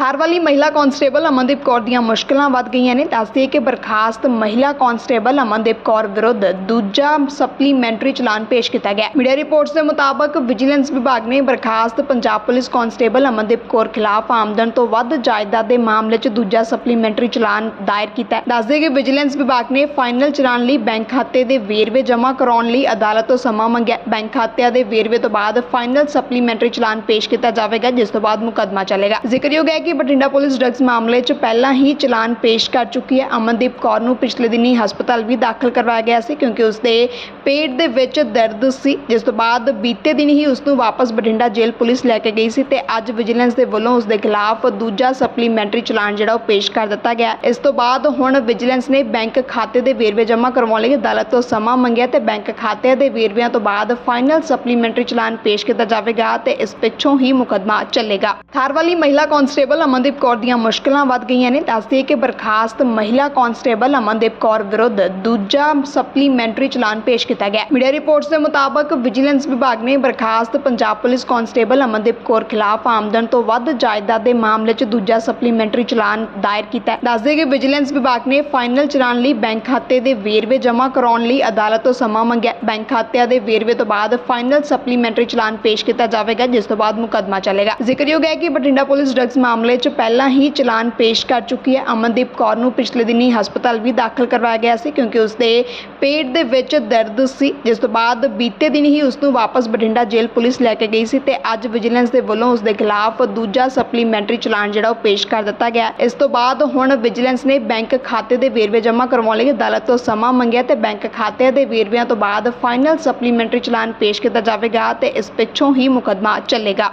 ਥਾਰ ਵਾਲੀ ਮਹਿਲਾ ਕਾਂਸਟੇਬਲ ਅਮਨਦੀਪ ਕੌਰ ਦੀਆਂ ਮੁਸ਼ਕਲਾਂ ਵੱਧ ਗਈਆਂ ਨੇ। ਦੱਸਦੀ ਹੈ ਕਿ ਬਰਖਾਸਤ ਮਹਿਲਾ ਕਾਂਸਟੇਬਲ ਅਮਨਦੀਪ ਕੌਰ ਵਿਰੁੱਧ ਦੂਜਾ ਸਪਲੀਮੈਂਟਰੀ ਚਲਾਨ ਪੇਸ਼ ਕੀਤਾ ਗਿਆ। ਮੀਡੀਆ ਰਿਪੋਰਟਸ ਦੇ ਮੁਤਾਬਕ ਵਿਜੀਲੈਂਸ ਵਿਭਾਗ ਨੇ ਬਰਖਾਸਤ ਪੰਜਾਬ ਪੁਲਿਸ ਕਾਂਸਟੇਬਲ ਅਮਨਦੀਪ ਕੌਰ ਖਿਲਾਫ ਆਮਦਨ ਤੋਂ ਵੱਧ ਜਾਇਦਾਦ ਦੇ ਮਾਮਲੇ 'ਚ ਦੂਜਾ ਸਪਲੀਮੈਂਟਰੀ ਚਲਾਨ ਦਾਇਰ ਕੀਤਾ ਦੱਸਦੇ ਕਿ ਵਿਜੀਲੈਂਸ ਵਿਭਾਗ ਨੇ ਫਾਈਨਲ ਚਲਾਨ ਲਈ ਬੈਂਕ ਖਾਤੇ ਦੇ ਵੇਰਵੇ ਜਮ੍ਹਾਂ ਕਰਾਉਣ ਲਈ ਅਦਾਲਤ ਤੋਂ ਸਮਾਂ ਮੰਗਿਆ ਬੈਂਕ ਖਾਤਿਆਂ ਦੇ ਵੇਰਵੇ ਤੋਂ ਬਾਅਦ ਫਾਈਨਲ ਸਪਲੀਮੈਂਟਰੀ ਚਲਾਨ ਪੇਸ਼ ਕੀਤਾ ਜਾਵੇਗਾ, ਜਿਸ ਤੋਂ ਬਾਅਦ ਮੁਕੱਦਮਾ ਚੱਲੇਗਾ। ਜ਼ਿਕਰਯੋਗ ਹੈ ਕਿ ਬਠਿੰਡਾ ਪੁਲਿਸ ਡਰੱਗਸ ਮਾਮਲੇ 'ਚ ਪਹਿਲਾਂ ਹੀ ਚਲਾਨ ਪੇਸ਼ ਕਰ ਚੁੱਕੀ ਹੈ। ਅਮਨਦੀਪ ਕੌਰ ਨੂੰ ਪਿਛਲੇ ਦਿਨੀ ਹਸਪਤਾਲ ਵੀ ਦਾਖਲ ਕਰਵਾਇਆ ਗਿਆ ਸੀ ਕਿਉਂਕਿ ਉਸ ਪੇਟ ਦੇ ਵਿੱਚ ਦਰਦ ਸੀ। ਜਿਸ ਤੋਂ ਬਾਅਦ ਬੀਤੇ ਦਿਨ ਹੀ ਉਸ ਨੂੰ ਵਾਪਸ ਬਠਿੰਡਾ ਜੇਲ੍ਹ ਪੁਲਿਸ ਲੈ ਕੇ ਗਈ ਸੀ ਤੇ ਅੱਜ ਵਿਜੀਲੈਂਸ ਦੇ ਵੱਲੋਂ ਉਸ ਦੇ ਖਿਲਾਫ ਦੂਜਾ ਸਪਲੀਮੈਂਟਰੀ ਚਲਾਨ ਜਿਹੜਾ ਉਹ ਪੇਸ਼ ਕਰ ਦਿੱਤਾ ਗਿਆ। ਇਸ ਤੋਂ ਬਾਅਦ ਹੁਣ ਵਿਜੀਲੈਂਸ ਨੇ ਬੈਂਕ ਖਾਤੇ ਦੇ ਵੇਰਵੇ ਜਮ੍ਹਾਂ ਕਰਵਾਉਣ ਲਈ ਅਦਾਲਤ ਤੋਂ ਸਮਾਂ ਮੰਗਿਆ ਤੇ ਬੈਂਕ ਖਾਤੇ ਦੇ ਵੇਰਵਿਆਂ ਤੋਂ ਬਾਅਦ ਫਾਈਨਲ ਸਪਲੀਮੈਂਟਰੀ ਚਲਾਨ ਪੇਸ਼ ਕੀਤਾ ਜਾਵੇਗਾ ਤੇ ਇਸ ਪਿੱਛੋਂ ਹੀ ਮੁਕੱਦਮਾ ਚੱਲੇਗਾ। ਥਾਰਵਾਲੀ ਮਹਿਲਾ ਕਾਂਸਟੇਬਲ ਅਮਨਦੀਪ ਕੌਰ ਦੀਆਂ ਮੁਸ਼ਕਲਾਂ ਵੱਧ ਗਈਆਂ ਨੇ। ਦੱਸਦੀ ਕਿ ਬਰਖਾਸਤ ਮਹਿਲਾ ਕਾਂਸਟੇਬਲ ਅਮਨਦੀਪ ਕੌਰ ਵਿਰੁੱਧ ਦੂਜਾ ਸਪਲੀਮੈਂਟਰੀ ਚਲਾਨ ਪੇਸ਼ ਕੀਤਾ ਗਿਆ। ਮੀਡੀਆ ਰਿਪੋਰਟਸ ਦੇ ਮੁਤਾਬਕ ਵਿਜੀਲੈਂਸ ਵਿਭਾਗ ਨੇ ਬਰਖਾਸਤ ਪੰਜਾਬ ਪੁਲਿਸ ਕਾਂਸਟੇਬਲ ਅਮਨਦੀਪ ਕੌਰ ਖਿਲਾਫ ਆਮਦਨ ਤੋਂ ਵੱਧ ਜਾਇਦਾਦ ਦੇ ਮਾਮਲੇ 'ਚ ਦੂਜਾ ਸਪਲੀਮੈਂਟਰੀ ਚਲਾਨ ਦਾਇਰ ਕੀਤਾ। ਹੈ ਦੱਸਦੇ ਕਿ ਵਿਜੀਲੈਂਸ ਵਿਭਾਗ ਨੇ ਫਾਈਨਲ ਚਲਾਨ ਲਈ ਬੈਂਕ ਖਾਤੇ ਦੇ ਵੇਰਵੇ ਜਮ੍ਹਾਂ ਕਰਾਉਣ ਲਈ ਅਦਾਲਤ ਤੋਂ ਸਮਾਂ ਮੰਗਿਆ। ਬੈਂਕ ਖਾਤਿਆਂ ਦੇ ਵੇਰਵੇ ਤੋਂ ਬਾਅਦ ਫਾਈਨਲ ਸਪਲੀਮੈਂਟਰੀ ਚਲਾਨ ਪੇਸ਼ ਕੀਤਾ ਜਾਵੇਗਾ, ਜਿਸ ਤੋਂ ਬਾਅਦ ਮੁਕੱਦਮਾ ਚੱਲੇਗਾ। ਜ਼ਿਕਰਯੋਗ ਹੈ ਕਿ ਬਠਿੰਡਾ ਪੁਲਿਸ ਡਰੱਗਸ ਮਾਮਲੇ 'ਚ ਪਹਿਲਾਂ ਹੀ ਚਲਾਨ ਪੇਸ਼ ਕਰ ਚੁੱਕੀ ਹੈ। ਅਮਨਦੀਪ ਕੌਰ ਨੂੰ ਪਿਛਲੇ ਦਿਨੀ ਹਸਪਤਾਲ ਵੀ ਦਾਖਲ ਕਰਵਾਇਆ ਗਿਆ ਸੀ ਕਿਉਂਕਿ ਉਸ ਪੇਟ ਦੇ ਵਿੱਚ ਦਰਦ ਸੀ। ਜਿਸ ਤੋਂ ਬਾਅਦ ਬੀਤੇ ਦਿਨ ਹੀ ਉਸ ਨੂੰ ਵਾਪਸ ਬਠਿੰਡਾ ਜੇਲ੍ਹ ਪੁਲਿਸ ਲੈ ਕੇ ਗਈ ਸੀ ਤੇ ਅੱਜ ਵਿਜੀਲੈਂਸ ਦੇ ਵੱਲੋਂ ਉਸ ਦੇ ਖਿਲਾਫ ਦੂਜਾ ਸਪਲੀਮੈਂਟਰੀ ਚਲਾਨ ਜਿਹੜਾ ਉਹ ਪੇਸ਼ ਕਰ ਦਿੱਤਾ ਗਿਆ। ਇਸ ਤੋਂ ਬਾਅਦ ਹੁਣ ਵਿਜੀਲੈਂਸ ਨੇ ਬੈਂਕ ਖਾਤੇ ਦੇ ਵੇਰਵੇ ਜਮ੍ਹਾਂ ਕਰਵਾਉਣ ਲਈ ਅਦਾਲਤ ਤੋਂ ਸਮਾਂ ਮੰਗਿਆ ਤੇ ਬੈਂਕ ਖਾਤਿਆਂ ਦੇ ਵੇਰਵਿਆਂ ਤੋਂ ਬਾਅਦ ਫਾਈਨਲ ਸਪਲੀਮੈਂਟਰੀ ਚਲਾਨ ਪੇਸ਼ ਕੀਤਾ ਜਾਵੇਗਾ ਤੇ ਇਸ ਪਿੱਛੋਂ ਹੀ ਮੁਕੱਦਮਾ ਚੱਲੇਗਾ।